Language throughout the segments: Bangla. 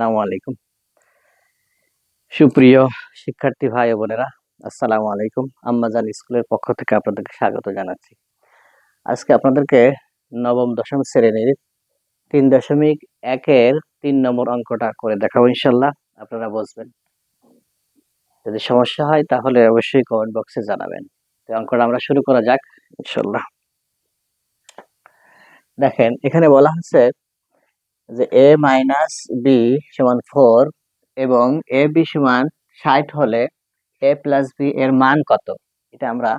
আসসালামু আলাইকুম। সুপ্রিয় শিক্ষার্থী ভাই বোনেরা, আসসালামু আলাইকুম। আম্মাজান স্কুলের পক্ষ থেকে আপনাদেরকে স্বাগত জানাচ্ছি। আজকে আপনাদেরকে নবম দশম শ্রেণির তিন দশমিক একের তিন নম্বর অঙ্কটা করে দেখাবো ইনশাল্লাহ আপনারা বুঝবেন। যদি সমস্যা হয় তাহলে অবশ্যই কমেন্ট বক্সে জানাবেন। তো অঙ্কটা আমরা শুরু করা যাক ইনশাল্লাহ দেখেন, এখানে বলা হচ্ছে যে এ মাইনাস বি সমান ফোর এবং এ বি সমান ষাট হলে এ প্লাস বি এর মান কত? এটা আমরা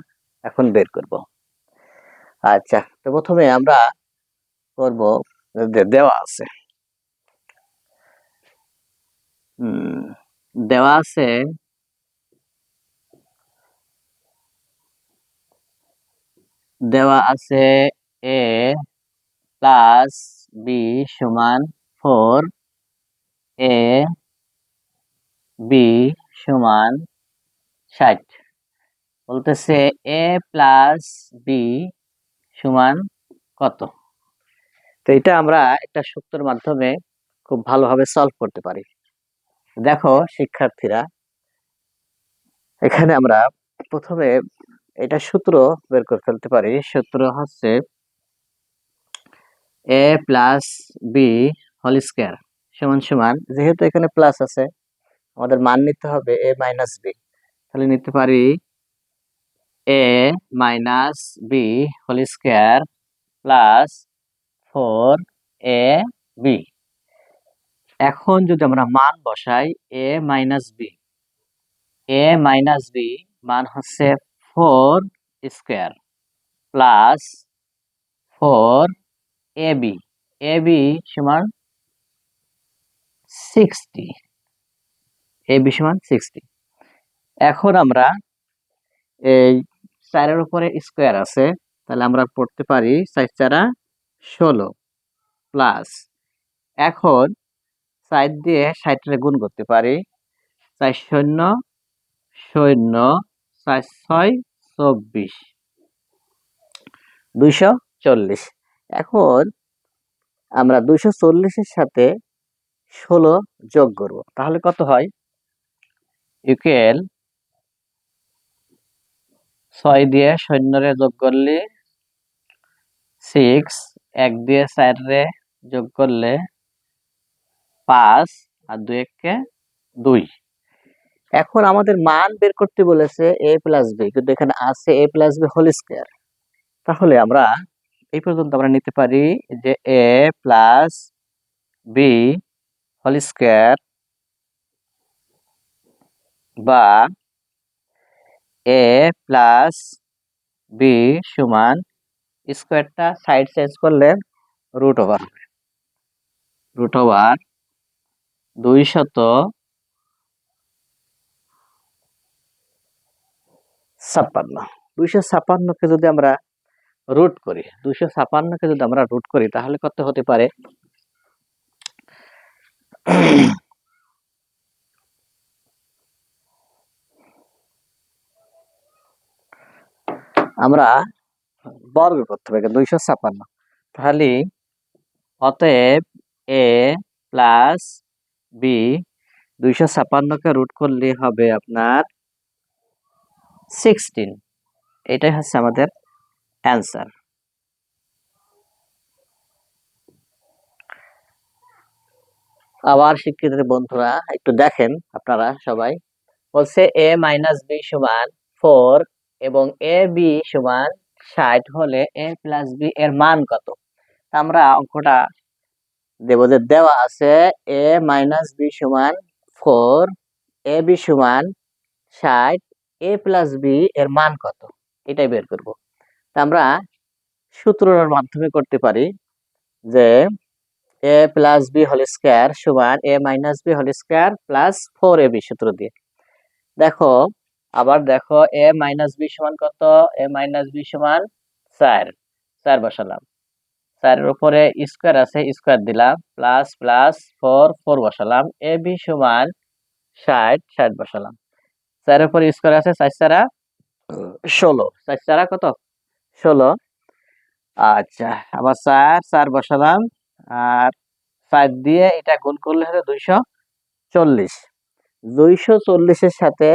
এখন বের করব। আচ্ছা তো প্রথমে আমরা করব দেওয়া আছে। দেওয়া আছে দেওয়া আছে এ প্লাস বি সমান ফোর এ বি সমান ষাট। বলতেছে এ প্লাস বি সমান কত? তো এটা আমরা একটা সূত্রের মাধ্যমে খুব ভালোভাবে সলভ করতে পারি। দেখো, শিক্ষার্থীরা, এখানে আমরা প্রথমে এটা সূত্র বের করে ফেলতে পারি। সূত্র হচ্ছে A plus B whole square সমান সমান, যেহেতু এখানে প্লাস আছে, আমাদের মান নিতে হবে এ মাইনাস বি তাহলে নিতে পারি A minus B whole square plus four A B এখন যদি আমরা মান বসাই A minus B A minus B মান হচ্ছে four square plus four A B A B সমান সিক্সটি এ বি সমান সিক্সটি এখন আমরা এই চারের উপরে স্কোয়ার আছে, তাহলে আমরা পড়তে পারি চার চারা ষোলো প্লাস এখন সাইড দিয়ে ষাটটা গুণ করতে পারি চার শূন্য শূন্য, চার ছয়, চব্বিশ। দুইশো চল্লিশ। এখন আমরা দুইশো চল্লিশের সাথে ষোলো যোগ করব। তাহলে কত হয়? ইকুয়াল ছয় দিয়ে শূন্যরে যোগ করলে সিক্স এক দিয়ে চারে যোগ করলে পাঁচ, আর দুই এককে দুই। এখন আমাদের মান বের করতে বলেছে এ প্লাস বি কিন্তু এখানে আছে A plus B whole square তাহলে আমরা এই পর্যন্ত আমরা নিতে পারি যে A plus B whole square বা এ প্লাস বি সমান স্কোয়ারটা সাইড চেঞ্জ করলে রুট ওভার হবে। রুট ওভার দুই শত ছাপ্পান্ন। দুইশো ছাপ্পান্নকে যদি আমরা রুট করি। দুইশো ছাপ্পান্নকে যদি আমরা রুট করি, তাহলে কত হতে পারে? আমরা বর্গ করতে হবে দুইশো ছাপান্ন। তাহলে অতএব এ প্লাস বি দুইশো ছাপান্নকে রুট করলে হবে আপনার সিক্সটিন এটাই হচ্ছে আমাদের অ্যান্সার আবার শিক্ষিত বন্ধুরা, একটু দেখেন আপনারা সবাই। বলছে এ মাইনাস বি সমান ফোর এবং এ বি সমান ষাট হলে এ প্লাস বি এর মান কত? আমরা অঙ্কটা দেব যে দেওয়া আছে এ মাইনাস বি সমান ফোর এ বি সমান ষাট, এ প্লাস বি এর মান কত? এটাই বের করব। আমরা সূত্রের মাধ্যমে করতে পারি যে A plus B whole square সমান A minus B whole square plus four A B সূত্র দিয়ে। দেখো, আবার দেখো এ মাইনাস বি সমান কত? এ মাইনাস বি সমান চার। চার বসালাম। চারের উপরে স্কোয়ার আছে স্কোয়ার দিলাম। প্লাস প্লাস ফোর ফোর বসালাম। এ বি সমান ষাট ষাট বসালাম। চারের উপরে স্কোয়ার আছে, চার চারা ষোলো। চার চারা কত? ষোলো। আচ্ছা আবার চার চার বসালাম। আর চার দিয়ে এটা গুণ করলে হলে দুইশো চল্লিশ। দুইশো চল্লিশের সাথে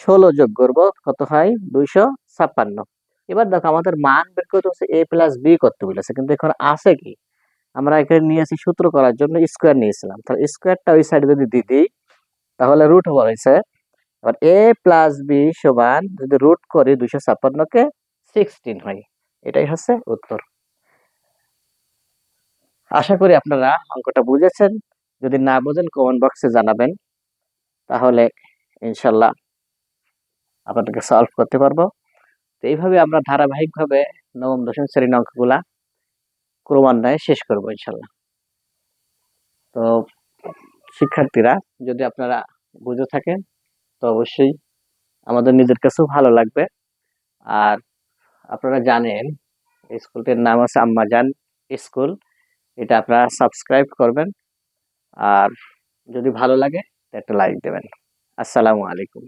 ষোলো যোগ করব, কত হয়? দুইশো ছাপ্পান্ন। এবার দেখো, আমাদের মান বের করতে হচ্ছে এ প্লাস বি করতে বলেছে, কিন্তু এখন আছে কি? আমরা এখানে নিয়েছি সূত্র করার জন্য স্কোয়ার নিয়েছিলাম। তাহলে স্কোয়ারটা ওই সাইডে যদি দিয়ে দিই, তাহলে রুট হওয়া হয়েছে। এবার এ প্লাস বি সমান যদি রুট করি দুইশো ছাপ্পান্নকে সিক্সটিন হয়। এটাই হচ্ছে উত্তর। আশা করি আপনারা অঙ্কটা বুঝেছেন। যদি না বোঝেন কমেন্ট বক্সে জানাবেন। তাহলে ইনশাল্লাহ আপনাদেরকে সলভ করতে পারব। তো এইভাবে আমরা ধারাবাহিকভাবে নবম, দশম শ্রেণির অঙ্কগুলা ক্রমান্বয়ে শেষ করব ইনশাল্লাহ। তো শিক্ষার্থীরা, যদি আপনারা বুঝে থাকেন, তো অবশ্যই আমাদের নিজের কাছেও ভালো লাগবে। আর আপনারা জানেন স্কুলটির নাম আছে আম্মাজান স্কুল। এটা আপনারা সাবস্ক্রাইব করবেন। আর যদি ভালো লাগে, একটা লাইক দেবেন। আসসালামু আলাইকুম।